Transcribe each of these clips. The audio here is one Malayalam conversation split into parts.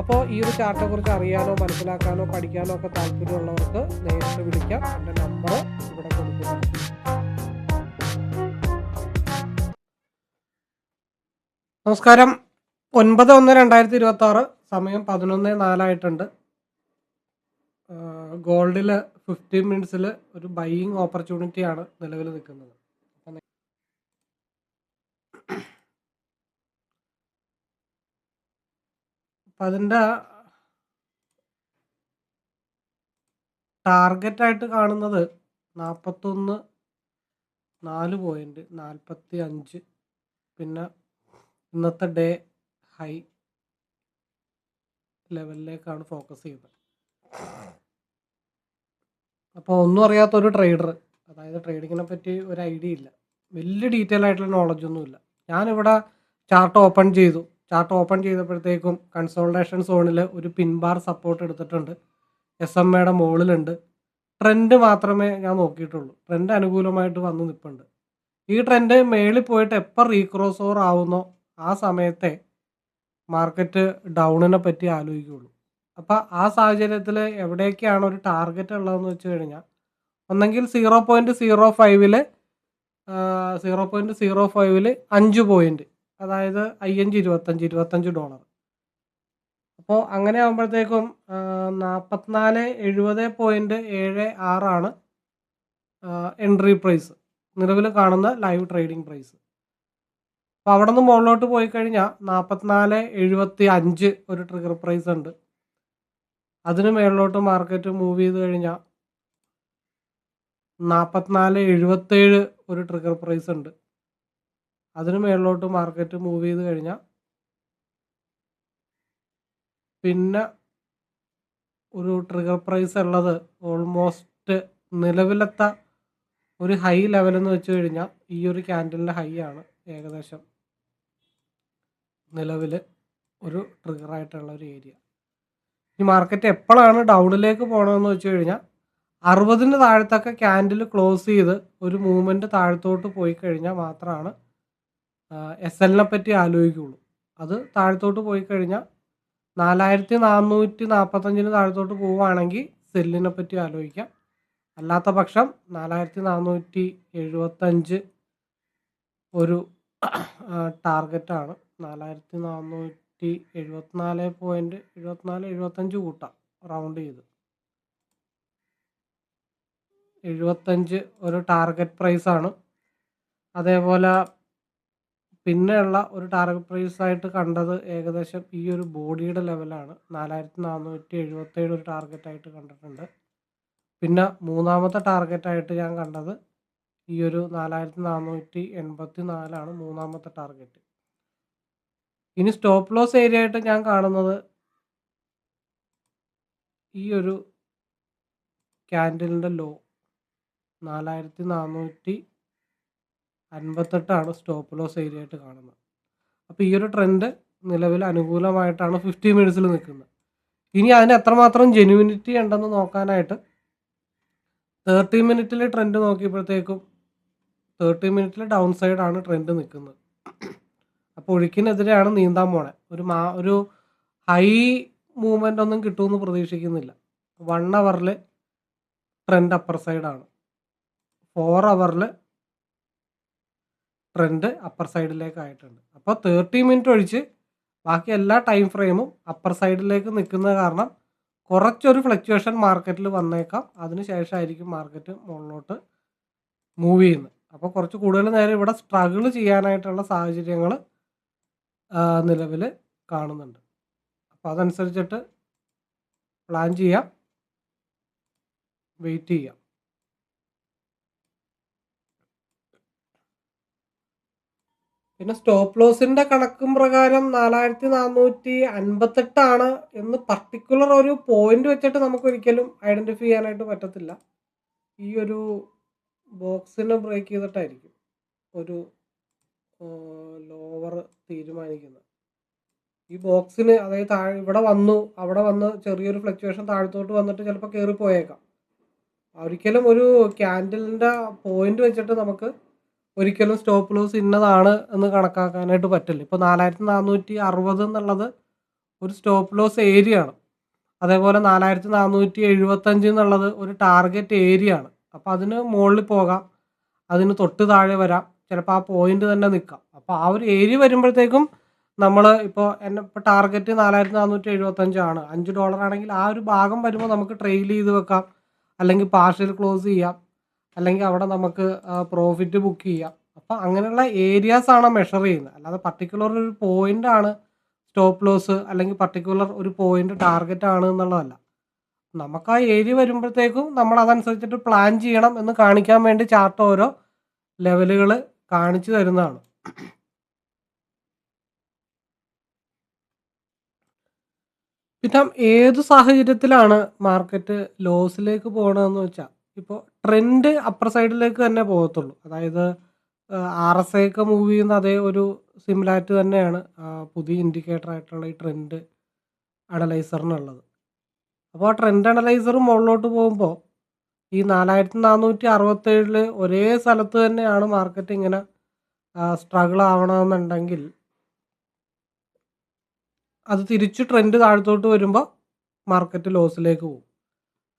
അപ്പോൾ ഈ ഒരു ചാർട്ടിനെ കുറിച്ച് അറിയാനോ മനസ്സിലാക്കാനോ പഠിക്കാനോ ഒക്കെ താല്പര്യമുള്ളവർക്ക് നേരിട്ട് വിളിക്കാം. എന്റെ നമ്പർ ഇവിടെ കൊടുക്കുന്നു നമസ്കാരം. ഒൻപത് ഒന്ന് രണ്ടായിരത്തി ഇരുപത്തി ആറ് സമയം പതിനൊന്ന് നാലായിട്ടുണ്ട്. ഗോൾഡിൽ ഫിഫ്റ്റീൻ മിനിറ്റ്സിൽ ഒരു ബൈയിങ് ഓപ്പർച്യൂണിറ്റിയാണ് നിലവിൽ നിൽക്കുന്നത് അപ്പം അപ്പം അതിന്റെ ടാർഗറ്റായിട്ട് കാണുന്നത് നാൽപ്പത്തൊന്ന് നാല് പോയിന്റ് നാൽപ്പത്തി അഞ്ച് പിന്നെ ഇന്നത്തെ ഡേ ഹൈ ലെവലിലേക്കാണ് ഫോക്കസ് ചെയ്യുന്നത്. അപ്പോൾ ഒന്നും അറിയാത്ത ഒരു ട്രേഡർ അതായത് ട്രേഡിങ്ങിനെ പറ്റി ഒരു ഐഡിയ ഇല്ല. വലിയ ഡീറ്റെയിൽ ആയിട്ടുള്ള നോളജ് ഒന്നുമില്ല. ഞാനിവിടെ ചാർട്ട് ഓപ്പൺ ചെയ്തു. ചാർട്ട് ഓപ്പൺ ചെയ്തപ്പോഴത്തേക്കും കൺസോൾട്ടേഷൻ സോണിൽ ഒരു പിൻബാർ സപ്പോർട്ട് എടുത്തിട്ടുണ്ട്. എസ് എം എയുടെ മുകളിലുണ്ട്. ട്രെൻഡ് മാത്രമേ ഞാൻ നോക്കിയിട്ടുള്ളൂ. ട്രെൻഡ് അനുകൂലമായിട്ട് വന്നു നിൽപ്പുണ്ട് ഈ ട്രെൻഡ് മേളിൽ പോയിട്ട് എപ്പോൾ റീക്രോസ് ഓവർ ആവുന്നോ ആ സമയത്തെ മാർക്കറ്റ് ഡൗണിനെ പറ്റി ആലോചിക്കുള്ളൂ. അപ്പോൾ ആ സാഹചര്യത്തിൽ എവിടെയൊക്കെയാണ് ഒരു ടാർഗറ്റ് ഉള്ളതെന്ന് വെച്ച് കഴിഞ്ഞാൽ ഒന്നെങ്കിൽ സീറോ പോയിന്റ് സീറോ ഫൈവിൽ സീറോ പോയിന്റ് സീറോ ഫൈവിൽ അഞ്ച് പോയിന്റ് അതായത് അയ്യഞ്ച് ഇരുപത്തഞ്ച് ഇരുപത്തഞ്ച് ഡോളർ. അപ്പോൾ അങ്ങനെ ആകുമ്പോഴത്തേക്കും നാൽപ്പത്തിനാല് എഴുപത് പോയിന്റ് ഏഴ് ആറാണ് എൻട്രി പ്രൈസ് നിലവിൽ കാണുന്ന ലൈവ് ട്രേഡിംഗ് പ്രൈസ് അപ്പോൾ അവിടെ നിന്ന് മുകളിലോട്ട് പോയി കഴിഞ്ഞാൽ നാൽപ്പത്തിനാല് എഴുപത്തി അഞ്ച് ഒരു ട്രിഗർ പ്രൈസ് ഉണ്ട്. അതിന് മേളിലോട്ട് മാർക്കറ്റ് മൂവ് ചെയ്ത് കഴിഞ്ഞാൽ നാൽപ്പത്തിനാല് എഴുപത്തേഴ് ഒരു ട്രിഗർ പ്രൈസ് ഉണ്ട്. അതിന് മേളിലോട്ട് മാർക്കറ്റ് മൂവ് ചെയ്ത് കഴിഞ്ഞാൽ പിന്നെ ഒരു ട്രിഗർ പ്രൈസ് ഉള്ളത് ഓൾമോസ്റ്റ് നിലവിലത്തെ ഒരു ഹൈ ലെവൽ എന്ന് വെച്ച് കഴിഞ്ഞാൽ ഈ ഒരു ക്യാൻഡലിന്റെ ഹൈ ആണ് ഏകദേശം നിലവിൽ ഒരു ട്രിഗർ ആയിട്ടുള്ള ഒരു ഏരിയ ഈ മാർക്കറ്റ് എപ്പോഴാണ് ഡൗണിലേക്ക് പോകണമെന്ന് വെച്ച് കഴിഞ്ഞാൽ അറുപതിന് താഴത്തൊക്കെ ക്യാൻഡിൽ ക്ലോസ് ചെയ്ത് ഒരു മൂവ്മെന്റ് താഴത്തോട്ട് പോയി കഴിഞ്ഞാൽ മാത്രമാണ് എസ് എല്ലിനെ പറ്റി ആലോചിക്കുള്ളൂ. അത് താഴത്തോട്ട് പോയി കഴിഞ്ഞാൽ നാലായിരത്തി നാനൂറ്റി നാൽപ്പത്തഞ്ചിന് താഴത്തോട്ട് പോവുകയാണെങ്കിൽ സെല്ലിനെ പറ്റി ആലോചിക്കാം. അല്ലാത്ത പക്ഷം നാലായിരത്തി നാനൂറ്റി എഴുപത്തഞ്ച് ഒരു ടാർഗറ്റാണ്. നാലായിരത്തി നാനൂറ്റി എഴുപത്തിനാല് പോയിന്റ് എഴുപത്തിനാല് എഴുപത്തഞ്ച് കൂട്ടാം റൗണ്ട് ചെയ്ത്. എഴുപത്തഞ്ച് ഒരു ടാർഗറ്റ് പ്രൈസാണ്. അതേപോലെ പിന്നെയുള്ള ഒരു ടാർഗറ്റ് പ്രൈസ് ആയിട്ട് കണ്ടത് ഏകദേശം ഈ ഒരു ബോഡിയുടെ ലെവലാണ് നാലായിരത്തി നാനൂറ്റി എഴുപത്തേഴ് ഒരു ടാർഗറ്റായിട്ട് കണ്ടിട്ടുണ്ട്. പിന്നെ മൂന്നാമത്തെ ടാർഗറ്റായിട്ട് ഞാൻ കണ്ടത് ഈ ഒരു നാലായിരത്തി നാനൂറ്റി എൺപത്തി നാലാണ് മൂന്നാമത്തെ ടാർഗറ്റ് ഇനി സ്റ്റോപ്പ് ലോസ് ഏരിയ ആയിട്ട് ഞാൻ കാണുന്നത് ഈ ഒരു ക്യാൻഡിലിന്റെ ലോ നാലായിരത്തി നാനൂറ്റി അൻപത്തെട്ടാണ് സ്റ്റോപ്പ് ലോസ് ഏരിയ ആയിട്ട് കാണുന്നത്. അപ്പോൾ ഈ ഒരു ട്രെൻഡ് നിലവിൽ അനുകൂലമായിട്ടാണ് ഫിഫ്റ്റി മിനിറ്റ്സിൽ നിൽക്കുന്നത്. ഇനി അതിന് എത്രമാത്രം ജെന്യൂനിറ്റി ഉണ്ടെന്ന് നോക്കാനായിട്ട് തേർട്ടി മിനിറ്റിൽ ട്രെൻഡ് നോക്കിയപ്പോഴത്തേക്കും തേർട്ടി മിനിറ്റിൽ ഡൗൺ സൈഡാണ് ട്രെൻഡ് നിൽക്കുന്നത്. അപ്പോൾ ഒഴുക്കിനെതിരെയാണ് നീന്താൻ പോണേ. ഒരു മാ ഒരു ഹൈ മൂവ്മെന്റ് ഒന്നും കിട്ടുമെന്ന് പ്രതീക്ഷിക്കുന്നില്ല. വൺ അവറിൽ ട്രെൻഡ് അപ്പർ സൈഡാണ് ഫോർ അവറിൽ ട്രെൻഡ് അപ്പർ സൈഡിലേക്ക് ആയിട്ടുണ്ട്. അപ്പോൾ തേർട്ടി മിനിറ്റ് ഒഴിച്ച് ബാക്കി എല്ലാ ടൈം ഫ്രെയിമും അപ്പർ സൈഡിലേക്ക് നിൽക്കുന്ന കാരണം കുറച്ചൊരു ഫ്ലക്ച്വേഷൻ മാർക്കറ്റിൽ വന്നേക്കാം. അതിന് ശേഷമായിരിക്കും മാർക്കറ്റ് മുകളിലോട്ട് മൂവ് ചെയ്യുന്നത്. അപ്പോൾ കുറച്ച് കൂടുതൽ നേരം ഇവിടെ സ്ട്രഗിൾ ചെയ്യാനായിട്ടുള്ള സാഹചര്യങ്ങൾ നിലവിൽ കാണുന്നുണ്ട്. അപ്പോൾ അതനുസരിച്ചിട്ട് പ്ലാൻ ചെയ്യാം. വെയിറ്റ് ചെയ്യാം. പിന്നെ സ്റ്റോപ്പ് ലോസിന്റെ കണക്കും പ്രകാരം നാലായിരത്തി നാനൂറ്റി അൻപത്തെട്ടാണ് എന്ന് പർട്ടിക്കുലർ ഒരു പോയിന്റ് വെച്ചിട്ട് നമുക്ക് ഒരിക്കലും ഐഡന്റിഫൈ ചെയ്യാനായിട്ട് പറ്റത്തില്ല. ഈ ഒരു ബോക്സിനെ ബ്രേക്ക് ചെയ്തിട്ടായിരിക്കും ഒരു ലോവർ തീരുമാനിക്കുന്നത്. ഈ ബോക്സിന് അതായത് താഴെ ഇവിടെ വന്നു അവിടെ വന്ന് ചെറിയൊരു ഫ്ലക്ച്വേഷൻ താഴത്തോട്ട് വന്നിട്ട് ചിലപ്പോൾ കയറി പോയേക്കാം ഒരിക്കലും ഒരു ക്യാൻഡിലിന്റെ പോയിന്റ് വെച്ചിട്ട് നമുക്ക് ഒരിക്കലും സ്റ്റോപ്പ് ലോസ് ഇന്നതാണ് എന്ന് കണക്കാക്കാനായിട്ട് പറ്റില്ല. ഇപ്പോൾ നാലായിരത്തി നാനൂറ്റി അറുപത് എന്നുള്ളത് ഒരു സ്റ്റോപ്പ് ലോസ് ഏരിയ ആണ്. അതേപോലെ നാലായിരത്തി നാനൂറ്റി എഴുപത്തഞ്ച് എന്നുള്ളത് ഒരു ടാർഗറ്റ് ഏരിയ ആണ്. അപ്പോൾ അതിന് മുകളിൽ പോകാം. അതിന് തൊട്ട് താഴെ വരാം. ചിലപ്പോൾ ആ പോയിന്റ് തന്നെ നിൽക്കാം. അപ്പോൾ ആ ഒരു ഏരിയ വരുമ്പോഴത്തേക്കും നമ്മൾ ഇപ്പോൾ എന്നെ ഇപ്പോൾ ടാർഗറ്റ് നാലായിരത്തി നാനൂറ്റി എഴുപത്തഞ്ചാണ് അഞ്ച് ഡോളർ ആണെങ്കിൽ ആ ഒരു ഭാഗം വരുമ്പോൾ നമുക്ക് ട്രെയിൽ ചെയ്ത് വെക്കാം. അല്ലെങ്കിൽ പാർഷ്യൽ ക്ലോസ് ചെയ്യാം. അല്ലെങ്കിൽ അവിടെ നമുക്ക് പ്രോഫിറ്റ് ബുക്ക് ചെയ്യാം. അപ്പം അങ്ങനെയുള്ള ഏരിയാസ് ആണ് മെഷർ ചെയ്യുന്നത്. അല്ലാതെ പർട്ടിക്കുലർ ഒരു പോയിന്റ് ആണ് സ്റ്റോപ്പ് ലോസ് അല്ലെങ്കിൽ പർട്ടിക്കുലർ ഒരു പോയിന്റ് ടാർഗറ്റ് ആണ് എന്നുള്ളതല്ല. നമുക്ക് ആ ഏരിയ വരുമ്പോഴത്തേക്കും നമ്മൾ അതനുസരിച്ചിട്ട് പ്ലാൻ ചെയ്യണം എന്ന് കാണിക്കാൻ വേണ്ടി ചാർട്ട് ഓരോ ലെവലുകൾ കാണിച്ചു തരുന്നതാണ്. പിന്നെ ഏത് സാഹചര്യത്തിലാണ് മാർക്കറ്റ് ലോസിലേക്ക് പോകണമെന്ന് വെച്ചാൽ ഇപ്പോൾ ട്രെൻഡ് അപ്പർ സൈഡിലേക്ക് തന്നെ പോകത്തുള്ളൂ. അതായത് ആർ എസ് ഐ ഒക്കെ മൂവ് ചെയ്യുന്ന അതേ ഒരു സിമിലാരിറ്റി തന്നെയാണ് പുതിയ ഇൻഡിക്കേറ്റർ ആയിട്ടുള്ള ഈ ട്രെൻഡ് അനലൈസറിനുള്ളത് അപ്പോൾ ആ ട്രെൻഡ് അനലൈസർ മുകളിലോട്ട് പോകുമ്പോൾ ഈ നാലായിരത്തി നാനൂറ്റി അറുപത്തേഴിൽ ഒരേ സ്ഥലത്ത് തന്നെയാണ് മാർക്കറ്റ് ഇങ്ങനെ സ്ട്രഗിൾ ആവണമെന്നുണ്ടെങ്കിൽ അത് തിരിച്ച് ട്രെൻഡ് താഴത്തോട്ട് വരുമ്പോൾ മാർക്കറ്റ് ലോസിലേക്ക് പോകും.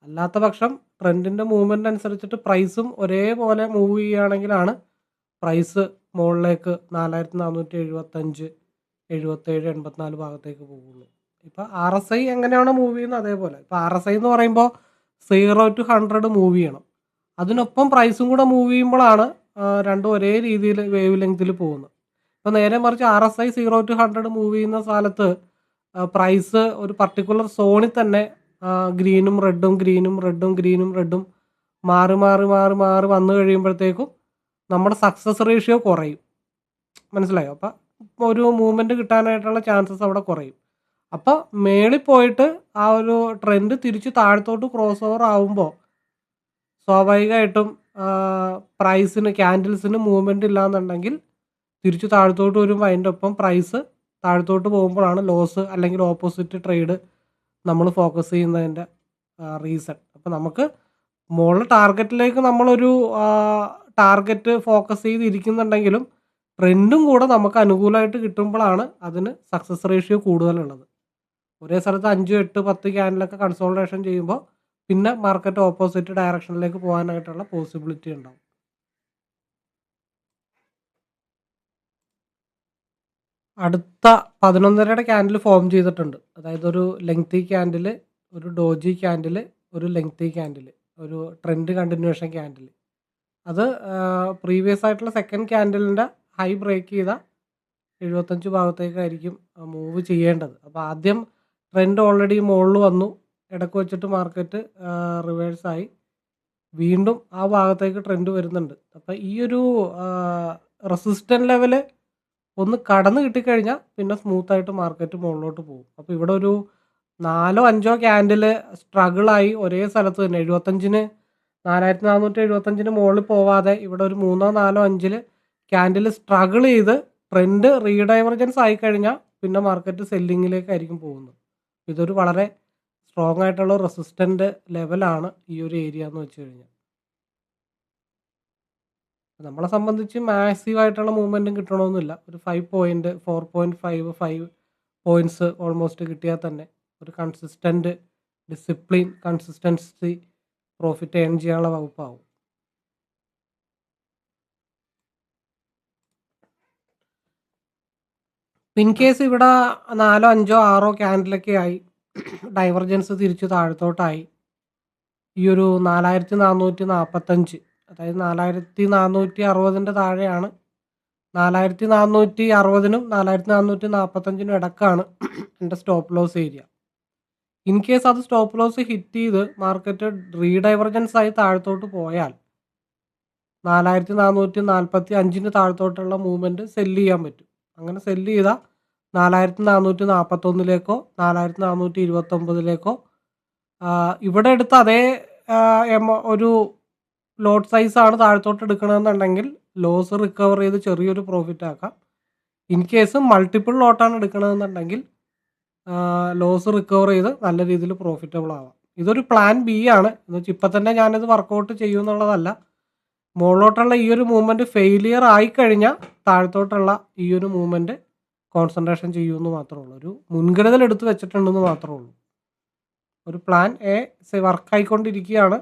അല്ലാത്ത പക്ഷം ട്രെൻഡിന്റെ മൂവ്മെന്റ് അനുസരിച്ചിട്ട് പ്രൈസും ഒരേപോലെ മൂവ് ചെയ്യുകയാണെങ്കിലാണ് പ്രൈസ് മുകളിലേക്ക് നാലായിരത്തി നാനൂറ്റി എഴുപത്തഞ്ച് എഴുപത്തേഴ് എൺപത്തിനാല് ഭാഗത്തേക്ക് പോകുള്ളൂ ഇപ്പോൾ ആർ എസ് ഐ എങ്ങനെയാണ് മൂവ് ചെയ്യുന്നത്? അതേപോലെ. ഇപ്പോൾ ആർ എസ് ഐ എന്ന് പറയുമ്പോൾ സീറോ ടു ഹൺഡ്രഡ് മൂവ് ചെയ്യണം. അതിനൊപ്പം പ്രൈസും കൂടെ മൂവ് ചെയ്യുമ്പോഴാണ് രണ്ടും ഒരേ രീതിയിൽ വേവ് ലെങ്തിൽ പോകുന്നത്. ഇപ്പോൾ നേരെ മറിച്ച് R S I zero two hundred move ചെയ്യുന്ന സ്ഥലത്ത് പ്രൈസ് ഒരു പർട്ടിക്കുലർ സോണിൽ തന്നെ ഗ്രീനും റെഡും ഗ്രീനും റെഡും ഗ്രീനും റെഡും മാറി മാറി മാറി മാറി വന്നു കഴിയുമ്പോഴത്തേക്കും നമ്മുടെ സക്സസ് റേഷ്യോ കുറയും. മനസ്സിലായോ? അപ്പം ഒരു മൂവ്മെന്റ് കിട്ടാനായിട്ടുള്ള ചാൻസസ് അവിടെ കുറയും. അപ്പോൾ മേളിൽ പോയിട്ട് ആ ഒരു ട്രെൻഡ് തിരിച്ച് താഴത്തോട്ട് ക്രോസ് ഓവർ ആവുമ്പോൾ സ്വാഭാവികമായിട്ടും പ്രൈസിന് ക്യാൻഡിൽസിന് മൂവ്മെന്റ് ഇല്ലാന്നുണ്ടെങ്കിൽ തിരിച്ച് താഴത്തോട്ട് വരുമ്പോൾ അതിന്റെ ഒപ്പം പ്രൈസ് താഴത്തോട്ട് പോകുമ്പോഴാണ് ലോസ് അല്ലെങ്കിൽ ഓപ്പോസിറ്റ് ട്രേഡ് നമ്മൾ ഫോക്കസ് ചെയ്യുന്നതിന്റെ റീസൺ അപ്പോൾ നമുക്ക് മുകളിൽ ടാർഗറ്റിലേക്ക് നമ്മളൊരു ടാർഗറ്റ് ഫോക്കസ് ചെയ്തിരിക്കുന്നുണ്ടെങ്കിലും ട്രെൻഡും കൂടെ നമുക്ക് അനുകൂലമായിട്ട് കിട്ടുമ്പോഴാണ് അതിന് സക്സസ് റേഷ്യോ കൂടുതലുള്ളത്. ഒരേ സ്ഥലത്ത് അഞ്ച് എട്ട് പത്ത് ക്യാനിലൊക്കെ കൺസോൾട്ടേഷൻ ചെയ്യുമ്പോൾ പിന്നെ മാർക്കറ്റ് ഓപ്പോസിറ്റ് ഡയറക്ഷനിലേക്ക് പോകാനായിട്ടുള്ള പോസിബിലിറ്റി ഉണ്ടാവും. അടുത്ത പതിനൊന്നരയുടെ ക്യാൻഡിൽ ഫോം ചെയ്തിട്ടുണ്ട്. അതായത് ഒരു ലെങ്തി ക്യാൻഡിൽ ഒരു ഡോജി ക്യാൻഡിൽ ഒരു ലെങ്തി ക്യാൻഡിൽ ഒരു ട്രെൻഡ് കണ്ടിന്യൂഷൻ ക്യാൻഡിൽ അത് പ്രീവിയസ് ആയിട്ടുള്ള സെക്കൻഡ് ക്യാൻഡിലിന്റെ ഹൈ ബ്രേക്ക് ചെയ്ത എഴുപത്തഞ്ച് ഭാഗത്തേക്കായിരിക്കും മൂവ് ചെയ്യേണ്ടത്. അപ്പോൾ ആദ്യം ട്രെൻഡ് ഓൾറെഡി മുകളിൽ വന്നു. ഇടയ്ക്ക് വെച്ചിട്ട് മാർക്കറ്റ് റിവേഴ്സായി വീണ്ടും ആ ഭാഗത്തേക്ക് ട്രെൻഡ് വരുന്നുണ്ട്. അപ്പോൾ ഈ ഒരു റെസിസ്റ്റന്റ് ലെവൽ ഒന്ന് കടന്ന് കിട്ടിക്കഴിഞ്ഞാൽ പിന്നെ സ്മൂത്ത് ആയിട്ട് മാർക്കറ്റ് മുകളിലോട്ട് പോകും. അപ്പോൾ ഇവിടെ ഒരു നാലോ അഞ്ചോ ക്യാൻഡിൽ സ്ട്രഗിളായി ഒരേ സ്ഥലത്ത് തന്നെ. എഴുപത്തഞ്ചിന് നാലായിരത്തി നാനൂറ്റി എഴുപത്തഞ്ചിന് മുകളിൽ പോവാതെ ഇവിടെ ഒരു മൂന്നോ നാലോ അഞ്ചിൽ ക്യാൻഡിൽ സ്ട്രഗിൾ ചെയ്ത് ട്രെൻഡ് റീഡൈവർജൻസ് ആയി കഴിഞ്ഞാൽ പിന്നെ മാർക്കറ്റ് സെല്ലിങ്ങിലേക്കായിരിക്കും പോകുന്നത്. ഇതൊരു വളരെ സ്ട്രോങ് ആയിട്ടുള്ള റെസിസ്റ്റന്റ് ലെവലാണ് ഈ ഒരു ഏരിയ എന്ന് വെച്ച് കഴിഞ്ഞാൽ. നമ്മളെ സംബന്ധിച്ച് മാസീവ് ആയിട്ടുള്ള മൂവ്മെന്റും കിട്ടണമെന്നില്ല ഒരു five point four point five five points almost കിട്ടിയാൽ തന്നെ ഒരു consistent discipline consistency profit earn ചെയ്യാനുള്ള വകുപ്പാവും. ഇൻ കേസ് ഇവിടെ നാലോ അഞ്ചോ ആറോ ക്യാൻഡിലൊക്കെ ആയി ഡൈവർജൻസ് തിരിച്ചു താഴത്തോട്ടായി. ഈ ഒരു നാലായിരത്തി നാനൂറ്റി നാൽപ്പത്തഞ്ച് അതായത് നാലായിരത്തി നാനൂറ്റി അറുപതിന്റെ താഴെയാണ്. നാലായിരത്തി നാനൂറ്റി അറുപതിനും നാലായിരത്തി നാനൂറ്റി നാൽപ്പത്തഞ്ചിനും ഇടക്കാണ് എന്റെ stop loss area in case അത് സ്റ്റോപ്പ് ലോസ് ഹിറ്റ് ചെയ്ത് മാർക്കറ്റ് റീഡൈവർജൻസ് ആയി താഴത്തോട്ട് പോയാൽ നാലായിരത്തി നാനൂറ്റി നാൽപ്പത്തി അഞ്ചിന് താഴത്തോട്ടുള്ള മൂവ്മെന്റ് സെല്ല് ചെയ്യാൻ പറ്റും. അങ്ങനെ സെല്ല് ചെയ്താൽ നാലായിരത്തി നാനൂറ്റി നാൽപ്പത്തൊന്നിലേക്കോ നാലായിരത്തി നാനൂറ്റി ഇരുപത്തൊമ്പതിലേക്കോ ഇവിടെ എടുത്ത അതേ ഒരു ലോട്ട് സൈസ് ആണ് താഴത്തോട്ട് എടുക്കണമെന്നുണ്ടെങ്കിൽ ലോസ് റിക്കവർ ചെയ്ത് ചെറിയൊരു പ്രോഫിറ്റ് ആക്കാം. ഇൻ കേസ് മൾട്ടിപ്പിൾ ലോട്ടാണ് എടുക്കണമെന്നുണ്ടെങ്കിൽ ലോസ് റിക്കവർ ചെയ്ത് നല്ല രീതിയിൽ പ്രോഫിറ്റബിൾ ആവാം. ഇതൊരു പ്ലാൻ ബി ആണ്. എന്ന് വെച്ചാൽ ഇപ്പം തന്നെ ഞാനിത് വർക്കൗട്ട് ചെയ്യുമെന്നുള്ളതല്ല മുകളിലോട്ടുള്ള ഈ ഒരു മൂവ്മെന്റ് ഫെയിലിയർ ആയിക്കഴിഞ്ഞാൽ താഴത്തോട്ടുള്ള ഈ ഒരു മൂവ്മെന്റ് കോൺസെൻട്രേഷൻ ചെയ്യുമെന്ന് മാത്രമേ ഉള്ളൂ. ഒരു മുൻകരുതൽ എടുത്ത് വെച്ചിട്ടുണ്ടെന്ന് മാത്രമേ ഉള്ളൂ. ഒരു പ്ലാൻ എ വർക്കായിക്കൊണ്ടിരിക്കുകയാണ്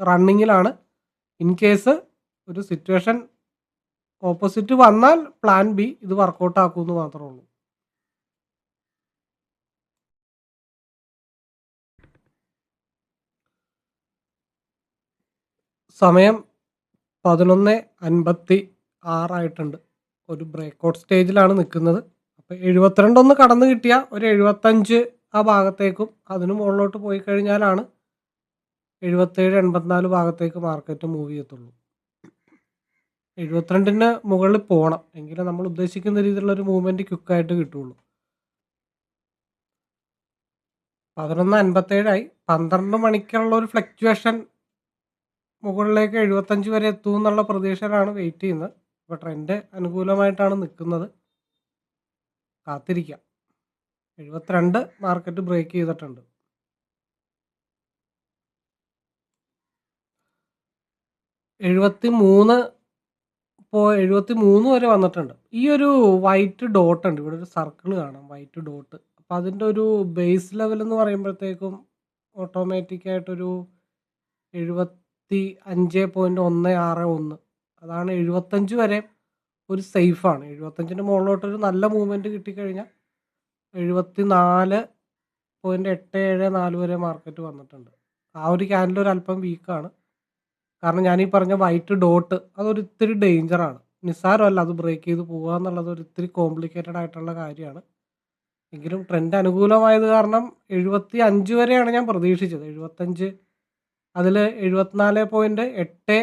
റണ്ണിങ്ങിലാണ് ഇൻ കേസ് ഒരു സിറ്റുവേഷൻ ഓപ്പോസിറ്റ് വന്നാൽ പ്ലാൻ ബി ഇത് വർക്കൗട്ട് ആക്കുമെന്ന് മാത്രമേ ഉള്ളൂ. സമയം പതിനൊന്ന് അൻപത്തി ആറായിട്ടുണ്ട് ഒരു ബ്രേക്കൗട്ട് സ്റ്റേജിലാണ് നിൽക്കുന്നത്. അപ്പോൾ എഴുപത്തിരണ്ടൊന്ന് കടന്നു കിട്ടിയ ഒരു എഴുപത്തഞ്ച് ആ ഭാഗത്തേക്കും അതിനു മുകളിലോട്ട് പോയി കഴിഞ്ഞാലാണ് എഴുപത്തേഴ് എൺപത്തിനാല് ഭാഗത്തേക്ക് മാർക്കറ്റ് മൂവ് ചെയ്യത്തുള്ളൂ. എഴുപത്തിരണ്ടിന് മുകളിൽ പോകണം എങ്കിലും നമ്മൾ ഉദ്ദേശിക്കുന്ന രീതിയിലുള്ള ഒരു മൂവ്മെന്റ് ക്വിക്കായിട്ട് കിട്ടുള്ളൂ. പതിനൊന്ന് അൻപത്തേഴായി പന്ത്രണ്ട് മണിക്കുള്ള ഒരു ഫ്ലക്ച്വേഷൻ മുകളിലേക്ക് എഴുപത്തഞ്ച് വരെ എത്തും എന്നുള്ള പ്രതീക്ഷയിലാണ് വെയിറ്റ് ചെയ്യുന്നത്. ഇപ്പോൾ ട്രെൻഡ് അനുകൂലമായിട്ടാണ് നിൽക്കുന്നത്. കാത്തിരിക്കാം. എഴുപത്തിരണ്ട് മാർക്കറ്റ് ബ്രേക്ക് ചെയ്തിട്ടുണ്ട്. എഴുപത്തി മൂന്ന് ഇപ്പോൾ എഴുപത്തി മൂന്ന് വരെ വന്നിട്ടുണ്ട്. ഈ ഒരു വൈറ്റ് ഡോട്ട് ഉണ്ട്. ഇവിടെ ഒരു സർക്കിൾ കാണാം വൈറ്റ് ഡോട്ട് അപ്പോൾ അതിന്റെ ഒരു ബേസ് ലെവൽ എന്ന് പറയുമ്പോഴത്തേക്കും ഓട്ടോമാറ്റിക്കായിട്ടൊരു എഴുപത്തി അഞ്ച് പോയിന്റ് ഒന്ന് ആറ് ഒന്ന്. അതാണ് എഴുപത്തഞ്ച് വരെ ഒരു സേഫാണ് എഴുപത്തഞ്ചിന്റെ മുകളിലോട്ടൊരു നല്ല മൂവ്മെന്റ് കിട്ടിക്കഴിഞ്ഞാൽ എഴുപത്തി നാല് പോയിന്റ് എട്ട് ഏഴ് നാല് വരെ മാർക്കറ്റ് വന്നിട്ടുണ്ട്. ആ ഒരു ക്യാൻഡിൽ ഒരു അല്പം വീക്കാണ് കാരണം ഞാൻ ഈ പറഞ്ഞ വൈറ്റ് ഡോട്ട് അതൊരു ഇത്തിരി ഡേഞ്ചറാണ് നിസ്സാരമല്ല അത് ബ്രേക്ക് ചെയ്ത് പോകുക എന്നുള്ളത് ഒരു ഇത്തിരി കോംപ്ലിക്കേറ്റഡ് ആയിട്ടുള്ള കാര്യമാണ്. എങ്കിലും ട്രെൻഡ് അനുകൂലമായത് കാരണം എഴുപത്തി അഞ്ച് വരെയാണ് ഞാൻ പ്രതീക്ഷിച്ചത്. എഴുപത്തഞ്ച് അതിൽ എഴുപത്തിനാല് പോയിന്റ് എട്ട്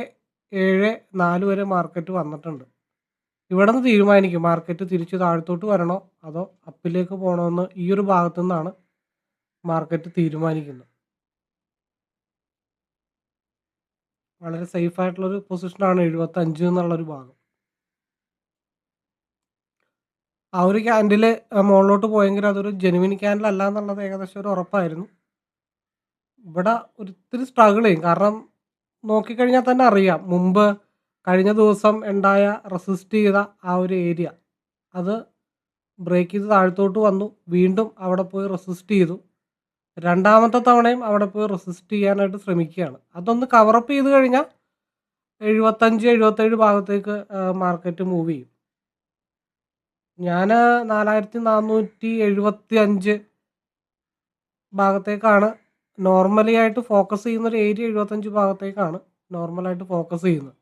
ഏഴ് നാല് വരെ മാർക്കറ്റ് വന്നിട്ടുണ്ട്. ഇവിടെ നിന്ന് തീരുമാനിക്കും. മാർക്കറ്റ് തിരിച്ച് താഴത്തോട്ട് വരണോ അതോ അപ്പിലേക്ക് പോകണമെന്ന് ഈ ഒരു ഭാഗത്തു നിന്നാണ് മാർക്കറ്റ് തീരുമാനിക്കുന്നത്. വളരെ സേഫ് ആയിട്ടുള്ളൊരു പൊസിഷനാണ് എഴുപത്തി അഞ്ച് എന്നുള്ളൊരു ഭാഗം. ആ ഒരു ക്യാൻഡിൽ മുകളിലോട്ട് പോയെങ്കിൽ അതൊരു ജെനുവിൻ ക്യാൻഡിൽ അല്ല എന്നുള്ളത് ഏകദേശം ഒരു ഉറപ്പായിരുന്നു. ഇവിടെ ഒരിത്തിരി സ്ട്രഗിൾ ചെയ്യും. കാരണം നോക്കിക്കഴിഞ്ഞാൽ തന്നെ അറിയാം. മുമ്പ് കഴിഞ്ഞ ദിവസം ഉണ്ടായ റെസിസ്റ്റ് ചെയ്ത ആ ഒരു ഏരിയ അത് ബ്രേക്ക് ചെയ്ത് താഴത്തോട്ട് വന്നു. വീണ്ടും അവിടെ പോയി റെസിസ്റ്റ് ചെയ്തു. രണ്ടാമത്തെ തവണയും അവിടെ പോയി റെസിസ്റ്റ് ചെയ്യാനായിട്ട് ശ്രമിക്കുകയാണ്. അതൊന്ന് കവറപ്പ് ചെയ്ത് കഴിഞ്ഞാൽ എഴുപത്തഞ്ച് എഴുപത്തേഴ് ഭാഗത്തേക്ക് മാർക്കറ്റ് മൂവ് ചെയ്യും. ഞാൻ നാലായിരത്തി നാനൂറ്റി എഴുപത്തി അഞ്ച് ഭാഗത്തേക്കാണ് നോർമലി ആയിട്ട് ഫോക്കസ് ചെയ്യുന്ന ഒരു ഏരിയ എഴുപത്തഞ്ച് ഭാഗത്തേക്കാണ് നോർമലായിട്ട് ഫോക്കസ് ചെയ്യുന്നത്.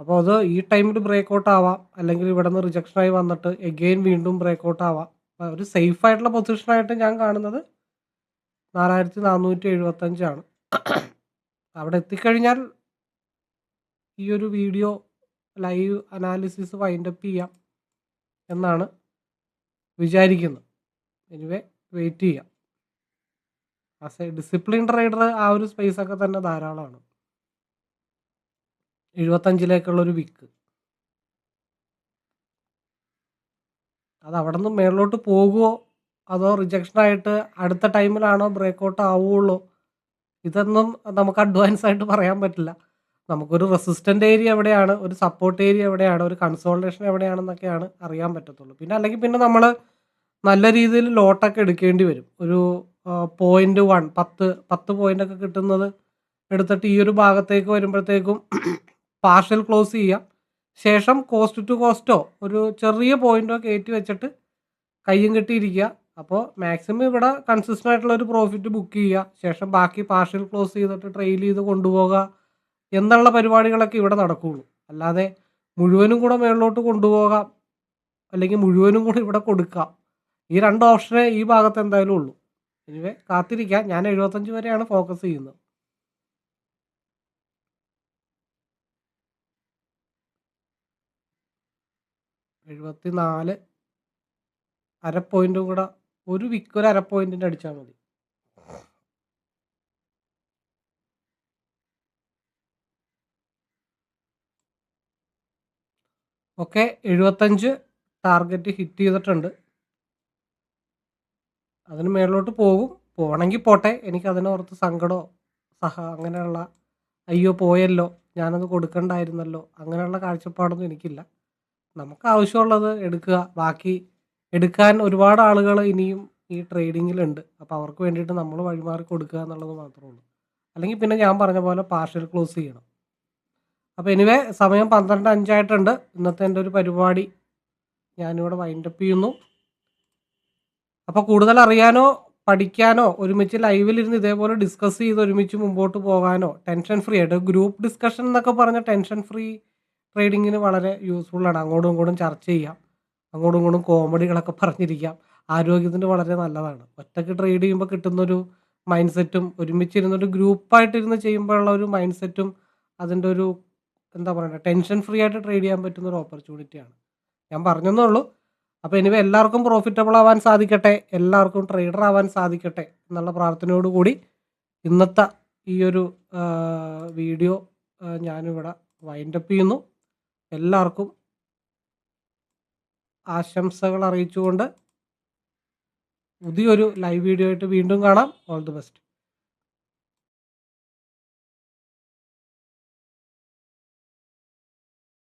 അപ്പോൾ അത് ഈ ടൈമിൽ ബ്രേക്ക് ഔട്ട് ആവാം അല്ലെങ്കിൽ ഇവിടെ നിന്ന് റിജക്ഷനായി വന്നിട്ട് എഗെയിൻ വീണ്ടും ബ്രേക്ക് ഔട്ട് ആവാം. ഒരു സേഫ് ആയിട്ടുള്ള പൊസിഷനായിട്ട് ഞാൻ കാണുന്നത് നാലായിരത്തി നാനൂറ്റി എഴുപത്തഞ്ചാണ് അവിടെ എത്തിക്കഴിഞ്ഞാൽ ഈ ഒരു വീഡിയോ ലൈവ് അനാലിസിസ് വൈൻഡപ്പ് ചെയ്യാം എന്നാണ് വിചാരിക്കുന്നത്. എനിവേ വെയിറ്റ് ചെയ്യാം. ആസ് എ ഡിസിപ്ലിൻ റൈഡർ ആ ഒരു സ്പേസ് ഒക്കെ തന്നെ ധാരാളമാണ്. എഴുപത്തഞ്ചിലേക്കുള്ളൊരു വിക്ക് അത് അവിടെ നിന്ന് മേളിലോട്ട് പോകുമോ അതോ റിജക്ഷൻ ആയിട്ട് അടുത്ത ടൈമിലാണോ ബ്രേക്ക് ഔട്ട് ആവുകയുള്ളൂ ഇതൊന്നും നമുക്ക് അഡ്വാൻസ് ആയിട്ട് പറയാൻ പറ്റില്ല. നമുക്കൊരു റെസിസ്റ്റന്റ് ഏരിയ എവിടെയാണ്? ഒരു സപ്പോർട്ട് ഏരിയ എവിടെയാണ്? ഒരു കൺസോൾട്ടേഷൻ എവിടെയാണെന്നൊക്കെയാണ് അറിയാൻ പറ്റത്തുള്ളൂ. പിന്നെ അല്ലെങ്കിൽ പിന്നെ നമ്മൾ നല്ല രീതിയിൽ ലോട്ടൊക്കെ എടുക്കേണ്ടി വരും. ഒരു പോയിന്റ് വൺ പത്ത് പത്ത് പോയിന്റ് ഒക്കെ കിട്ടുന്നത് എടുത്തിട്ട് ഈ ഒരു ഭാഗത്തേക്ക് വരുമ്പോഴത്തേക്കും പാർഷ്യൽ ക്ലോസ് ചെയ്യാം. ശേഷം കോസ്റ്റ് ടു കോസ്റ്റോ ഒരു ചെറിയ പോയിന്റോ കയറ്റി വെച്ചിട്ട് കയ്യും കെട്ടിയിരിക്കുക. അപ്പോൾ മാക്സിമം ഇവിടെ കൺസിസ്റ്റന്റ് ആയിട്ടുള്ള ഒരു പ്രോഫിറ്റ് ബുക്ക് ചെയ്യുക. ശേഷം ബാക്കി പാർഷ്യൽ ക്ലോസ് ചെയ്തിട്ട് ട്രെയിൽ ചെയ്ത് കൊണ്ടുപോകുക എന്നുള്ള പരിപാടികളൊക്കെ ഇവിടെ നടക്കുകയുള്ളൂ അല്ലാതെ മുഴുവനും കൂടെ മേളിലോട്ട് കൊണ്ടുപോകാം അല്ലെങ്കിൽ മുഴുവനും കൂടെ ഇവിടെ കൊടുക്കാം ഈ രണ്ട് ഓപ്ഷനെ ഈ ഭാഗത്ത് എന്തായാലും ഉള്ളൂ. എനിവേ കാത്തിരിക്കാം. ഞാൻ എഴുപത്തഞ്ച് വരെയാണ് ഫോക്കസ് ചെയ്യുന്നത്. എഴുപത്തി നാല് അര പോയിന്റും കൂടെ ഒരു വിക്ക് ഒരു അര പോയിന്റിന്റെ അടിച്ചാൽ മതി. ഓക്കെ എഴുപത്തഞ്ച് ടാർഗറ്റ് ഹിറ്റ് ചെയ്തിട്ടുണ്ട്. അതിന് മേളിലോട്ട് പോകും. പോകണമെങ്കിൽ പോട്ടെ. എനിക്ക് അതിനോർത്ത് സങ്കടമോ സഹ അങ്ങനെയുള്ള അയ്യോ പോയല്ലോ ഞാനത് കൊടുക്കണ്ടായിരുന്നല്ലോ അങ്ങനെയുള്ള കാഴ്ചപ്പാടൊന്നും എനിക്കില്ല. നമുക്ക് ആവശ്യമുള്ളത് എടുക്കുക. ബാക്കി എടുക്കാൻ ഒരുപാട് ആളുകൾ ഇനിയും ഈ ട്രേഡിങ്ങിലുണ്ട്. അപ്പോൾ അവർക്ക് വേണ്ടിയിട്ട് നമ്മൾ വഴിമാറി കൊടുക്കുക എന്നുള്ളത് മാത്രമേ ഉള്ളൂ. അല്ലെങ്കിൽ പിന്നെ ഞാൻ പറഞ്ഞ പോലെ പാർഷ്യൽ ക്ലോസ് ചെയ്യണം. അപ്പോൾ എനിവേ സമയം പന്ത്രണ്ട് അഞ്ചായിട്ടുണ്ട്. ഇന്നത്തെ എന്റെ ഒരു പരിപാടി ഞാനിവിടെ വൈൻഡപ്പ് ചെയ്യുന്നു. അപ്പോൾ കൂടുതൽ അറിയാനോ പഠിക്കാനോ ഒരുമിച്ച് ലൈവിലിരുന്ന് ഇതേപോലെ ഡിസ്കസ് ചെയ്ത് ഒരുമിച്ച് മുമ്പോട്ട് പോകാനോ ടെൻഷൻ ഫ്രീ ആയിട്ട് ഗ്രൂപ്പ് ഡിസ്കഷൻ എന്നൊക്കെ പറഞ്ഞ ടെൻഷൻ ഫ്രീ ട്രേഡിങ്ങിന് വളരെ യൂസ്ഫുള്ളാണ് അങ്ങോട്ടും ഇങ്ങോട്ടും ചർച്ച ചെയ്യാം. അങ്ങോട്ടും ഇങ്ങോട്ടും കോമഡികളൊക്കെ പറഞ്ഞിരിക്കാം. ആരോഗ്യത്തിന് വളരെ നല്ലതാണ്. ഒറ്റയ്ക്ക് ട്രേഡ് ചെയ്യുമ്പോൾ കിട്ടുന്നൊരു മൈൻഡ് സെറ്റും ഒരുമിച്ചിരുന്നൊരു ഗ്രൂപ്പായിട്ടിരുന്ന് ചെയ്യുമ്പോഴുള്ള ഒരു മൈൻഡ് സെറ്റും അതിന്റെ ഒരു എന്താ പറയുക ടെൻഷൻ ഫ്രീ ആയിട്ട് ട്രേഡ് ചെയ്യാൻ പറ്റുന്ന ഒരു ഓപ്പർച്യൂണിറ്റിയാണ് ഞാൻ പറഞ്ഞെന്നേ ഉള്ളൂ. അപ്പോൾ ഇനി എല്ലാവർക്കും പ്രോഫിറ്റബിൾ ആവാൻ സാധിക്കട്ടെ എല്ലാവർക്കും ട്രേഡർ ആവാൻ സാധിക്കട്ടെ എന്നുള്ള പ്രാർത്ഥനയോടുകൂടി ഇന്നത്തെ ഈ ഒരു വീഡിയോ ഞാനിവിടെ വൈൻഡപ്പ് ചെയ്യുന്നു. എല്ലാവർക്കും ആശംസകൾ അറിയിച്ചുകൊണ്ട് പുതിയൊരു ലൈവ് വീഡിയോ ആയിട്ട് വീണ്ടും കാണാം. All the best